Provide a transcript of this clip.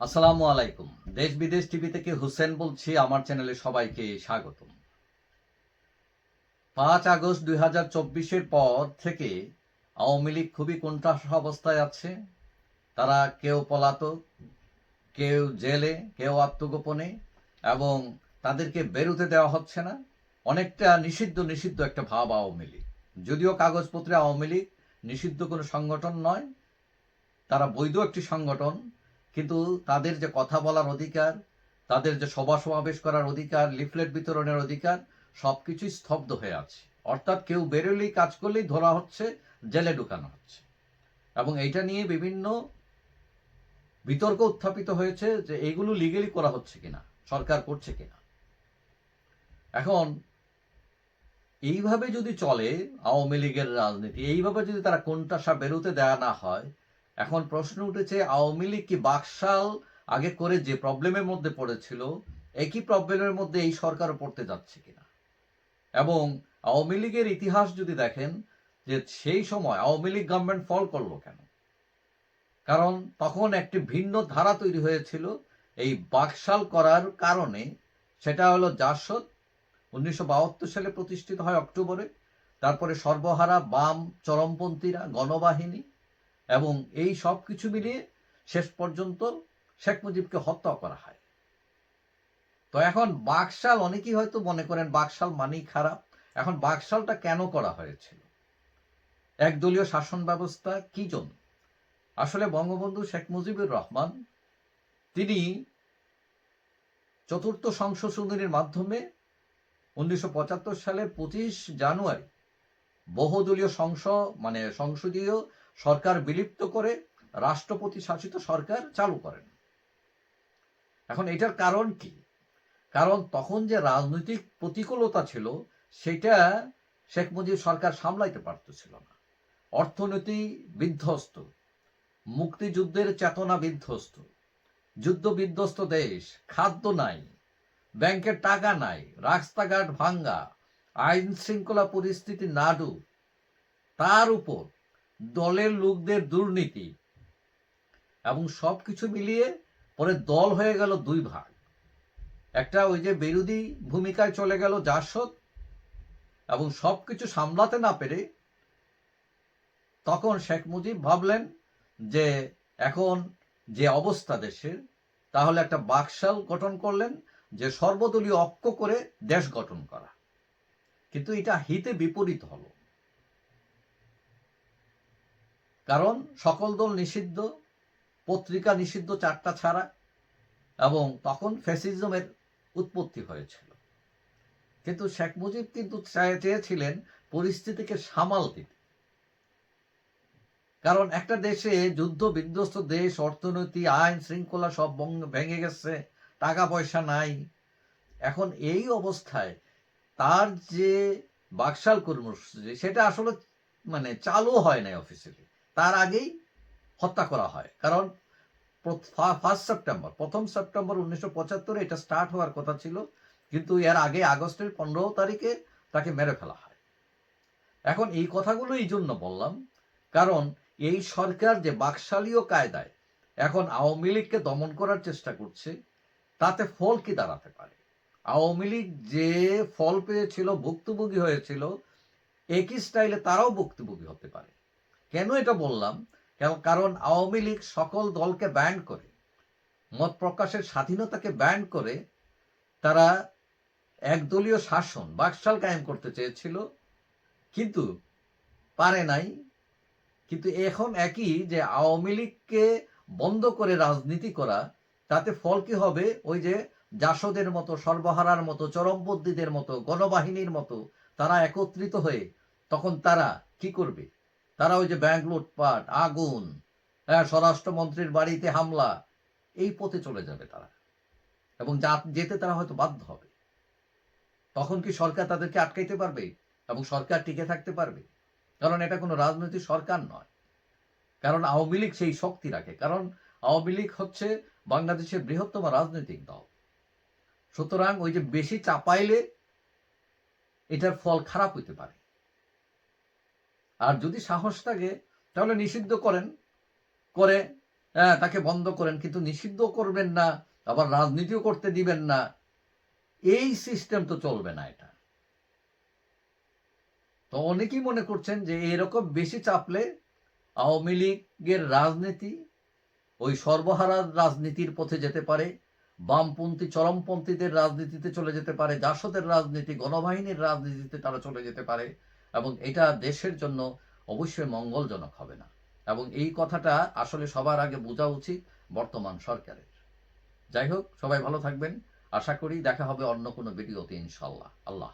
আসসালামু আলাইকুম। দেশ বিদেশ টিভি থেকে হুসেন বলছি, আমার চ্যানেলে সবাইকে স্বাগতম। পাঁচ আগস্ট দুই হাজার চব্বিশের পর থেকে আওয়ামী লীগ খুবই কোণঠাসা অবস্থায় আছে। তারা কেউ পলাতক, কেউ জেলে, কেউ আত্মগোপনে, এবং তাদেরকে বেরোতে দেওয়া হচ্ছে না। অনেকটা নিষিদ্ধ নিষিদ্ধ একটা ভাব আওয়ামী লীগ। যদিও কাগজপত্রে আওয়ামী লীগ নিষিদ্ধ কোনো সংগঠন নয়, তারা বৈধ একটি সংগঠন। কিন্তু তাদের যে কথা বলার অধিকার, তাদের যে সভা সমাবেশ করার অধিকার, লিফলেট বিতরণের অধিকার, সবকিছুই স্তব্ধ হয়ে আছে। অর্থাৎ কেউ বেরোলেই কাজ করলেই ধরা হচ্ছে, জেলে ঢুকানো হচ্ছে। এবং এইটা নিয়ে বিভিন্ন বিতর্ক উত্থাপিত হয়েছে যে এগুলো লিগেলি করা হচ্ছে কিনা, সরকার করছে কিনা। এখন, এইভাবে যদি চলে আওয়ামী লীগের রাজনীতি, এইভাবে যদি তারা কোনটাসা বেরোতে দেয়া না হয় এখন প্রশ্ন উঠেছে, আওয়ামী লীগ কি বাকশাল আগে করে যে প্রবলেমের মধ্যে পড়েছিল, একই প্রবলেমের মধ্যে এই সরকারও পড়তে যাচ্ছে কিনা? এবং আওয়ামী লীগের ইতিহাস যদি দেখেন, যে সেই সময় আওয়ামী লীগ গভর্নমেন্ট ফল করল কেন? কারণ তখন একটি ভিন্ন ধারা তৈরি হয়েছিল, এই বাকশাল করার কারণে। সেটা হলো জাসদ, উনিশশো বাহাত্তর সালে প্রতিষ্ঠিত হয় অক্টোবরে। তারপরে সর্বহারা বাম চরমপন্থীরা, গণবাহিনী এবং এই সব কিছু মিলিয়ে শেষ পর্যন্ত শেখ মুজিবকে হত্যা করা হয়। তো এখন বাকশাল অনেকেই হয়তো মনে করেন বাকশাল মানেই খারাপ। এখন বাকশালটা কেন করা হয়েছিল? একদলীয় শাসন ব্যবস্থা কি জন্য? আসলে বঙ্গবন্ধু শেখ মুজিবুর রহমান তিনি চতুর্থ সংশোধনীর মাধ্যমে উনিশশো সালের পঁচিশ জানুয়ারি বহুদলীয় সংসদ মানে সংসদীয় সরকার বিলুপ্ত করে রাষ্ট্রপতি শাসিত সরকার চালু করেন। এখন এটার কারণ কি? কারণ তখন যে রাজনৈতিক প্রতিকূলতা ছিল, সেটা শেখ মুজিব সরকার সামলাইতে পারতেছিল না। অর্থনীতি বিধ্বস্ত, মুক্তিযুদ্ধের চেতনা বিধ্বস্ত, যুদ্ধ বিধ্বস্ত দেশ, খাদ্য নাই ব্যাংকের টাকা নাই, রাস্তাঘাট ভাঙ্গা আইন শৃঙ্খলা পরিস্থিতি নাডু তার উপর দলের লোকদের দুর্নীতি এবং সব কিছু মিলিয়ে পরে দল হয়ে গেল দুই ভাগ। একটা ওই যে বিরোধী ভূমিকায় চলে গেল জাসদ এবং সব কিছু সামলাতে না পেরে তখন শেখ মুজিব ভাবলেন যে এখন যে অবস্থা দেশের, তাহলে একটা বাকশাল গঠন করলেন যে সর্বদলীয় ঐক্য করে দেশ গঠন করা। কিন্তু এটা হিতে বিপরীত হলো। কারণ সকল দল নিষিদ্ধ, পত্রিকা নিষিদ্ধ চারটা ছাড়া, এবং তখন ফ্যাসিজমের উৎপত্তি হয়েছিল। কিন্তু শেখ মুজিব কিন্তু চেয়েছিলেন পরিস্থিতিকে সামাল দিতে। কারণ একটা দেশে যুদ্ধ বিধ্বস্ত দেশ, অর্থনীতি, আইন শৃঙ্খলা সব ভেঙে গেছে, টাকা পয়সা নাই। এখন এই অবস্থায় তার যে বাকশাল কর্মসূচি সেটা আসলে মানে চালু হয় নাই অফিসিয়ালি তার আগেই হত্যা করা হয়। কারণ ফার্স্ট সেপ্টেম্বর প্রথম সেপ্টেম্বর উনিশশো পঁচাত্তরে এটা স্টার্ট হওয়ার কথা ছিল, কিন্তু এর আগে আগস্টের পনেরো তারিখে তাকে মেরে ফেলা হয়। এখন এই কথাগুলো এই জন্য বললাম, কারণ এই সরকার যে বাকশালীয় কায়দায় এখন আওয়ামী লীগকে দমন করার চেষ্টা করছে, তাতে ফল কি দাঁড়াতে পারে? আওয়ামী লীগ যে ফল পেয়েছিল, ভুক্তভোগী হয়েছিল, একই স্টাইলে তারাও ভুক্তভোগী হতে পারে। কেন এটা বললাম? কারণ আওয়ামী লীগ সকল দলকে ব্যান করে, মত প্রকাশের স্বাধীনতাকে ব্যান করে তারা একদলীয় শাসন, বাকশাল কায়েম করতে চেয়েছিল, কিন্তু পারে নাই। কিন্তু এখন একই যে আওয়ামী লীগকে বন্ধ করে রাজনীতি করা, তাতে ফল কি হবে? ওই যে জাসদের মতো, সর্বহারার মতো, চরমপন্থীদের মতো, গণবাহিনীর মতো তারা একত্রিত হয়ে তখন তারা কি করবে? তারা ওই যে ব্যাংক লুটপাট, আগুন হ্যাঁ স্বরাষ্ট্রমন্ত্রীর বাড়িতে হামলা, এই পথে চলে যাবে তারা। এবং যেতে তারা হয়তো বাধ্য হবে। তখন কি সরকার তাদেরকে আটকাইতে পারবে? এবং সরকার টিকে থাকতে পারবে? কারণ এটা কোনো রাজনৈতিক সরকার নয়। কারণ আওয়ামী লীগ সেই শক্তি রাখে। কারণ আওয়ামী লীগ হচ্ছে বাংলাদেশের বৃহত্তম রাজনৈতিক দল। সুতরাং ওই যে বেশি চাপাইলে এটার ফল খারাপ হইতে পারে। আর যদি সাহস থাকে, তাহলে নিষিদ্ধ করেন। করে হ্যাঁ তাকে বন্ধ করেন, কিন্তু নিষিদ্ধ করবেন না, আবার রাজনীতিও করতে দিবেন না। এই সিস্টেম তো চলবে না এটা। তো অনেকেই মনে করছেন যে এরকম বেশি চাপলে আওয়ামী লীগের রাজনীতি, ওই সর্বহারা রাজনীতির পথে যেতে পারে, বামপন্থী, চরমপন্থীদের রাজনীতিতে চলে যেতে পারে, জাসদের রাজনীতি, গণবাহিনীর রাজনীতিতে তারা চলে যেতে পারে। এবং এটা দেশের জন্য অবশ্যই মঙ্গলজনক হবে না। এবং এই কথাটা আসলে সবার আগে বোঝা উচিত বর্তমান সরকারের। যাই হোক, সবাই ভালো থাকবেন। আশা করি দেখা হবে অন্য কোনো ভিডিওতে ইনশাল্লাহ। আল্লাহ